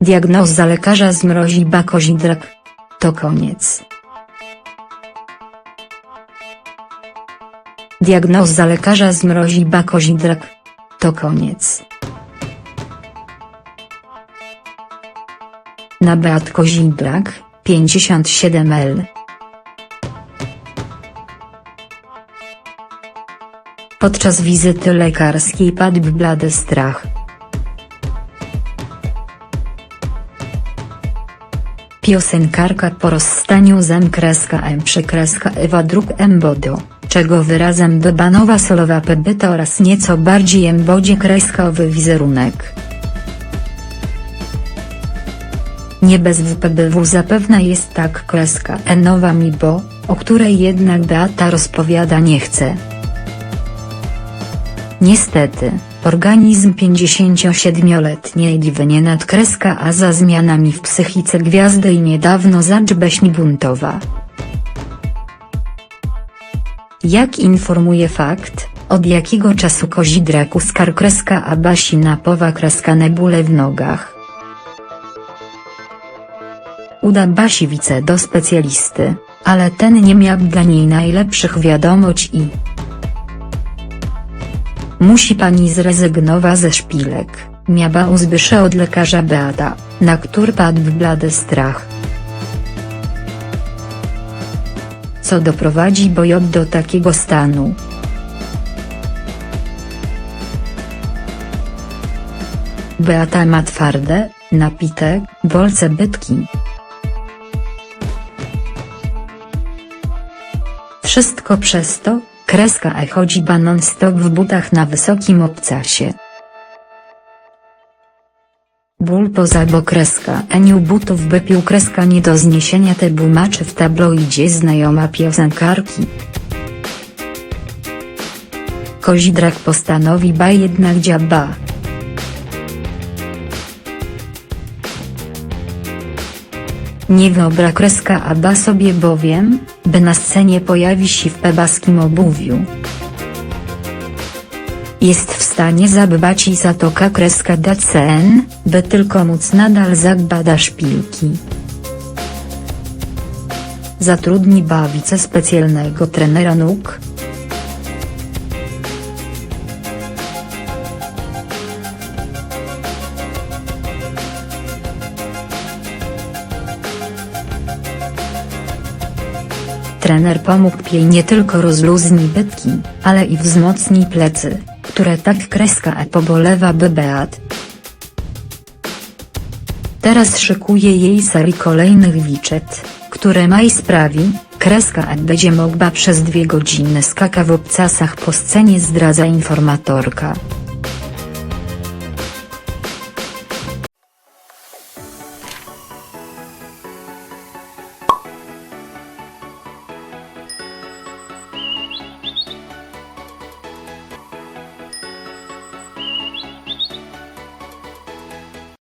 Diagnoza lekarza zmrozi bakozidrak. To koniec. Diagnoza lekarza zmrozi bakozidrak. To koniec. Na Beat Kozidrak, 57L. Podczas wizyty lekarskiej padł blady strach. Piosenkarka po rozstaniu z M kreska M przekreska Ewa Druk M Bodo, czego wyrazem bebanowa solowa pebyta oraz nieco bardziej M Bodzie kreskowy wizerunek. Nie bez WPBW zapewne jest tak kreska Enowa mi bo, o której jednak Beata rozpowiada nie chce. Niestety, organizm 57-letniej diwy nie nadkreska a za zmianami w psychice gwiazdy i niedawno zaczbeśni buntowa. Jak informuje fakt, od jakiego czasu kozidraku skar kreska a basi napowa kreska nebule w nogach. Uda Basi wice do specjalisty, ale ten nie miał dla niej najlepszych wiadomość i Musi pani zrezygnować ze szpilek, miała uzbysze od lekarza Beata, na który padł blady strach. Co doprowadzi Bojot do takiego stanu? Beata ma twarde, napite, bolce bytki. Wszystko przez to, kreska E chodzi ba non stop w butach na wysokim obcasie. Ból poza bo kreska Eniu butów wypił kreska nie do zniesienia te bumaczy w tabloidzie znajoma piosenkarki. Kozidrak postanowi ba jednak dziaba. Nie wyobra kreska Aba sobie bowiem, by na scenie pojawi się w pebaskim obuwiu. Jest w stanie zadbać i zatoka kreska DCN, by tylko móc nadal zagbada szpilki. Zatrudni bawice specjalnego trenera nóg, Trener pomógł jej nie tylko rozluźni bytki, ale i wzmocni plecy, które tak kreska e pobolewa by Beat. Teraz szykuje jej serii kolejnych wiczet, które maj sprawi, kreska e będzie mogła przez dwie godziny skaka w obcasach po scenie zdradza informatorka.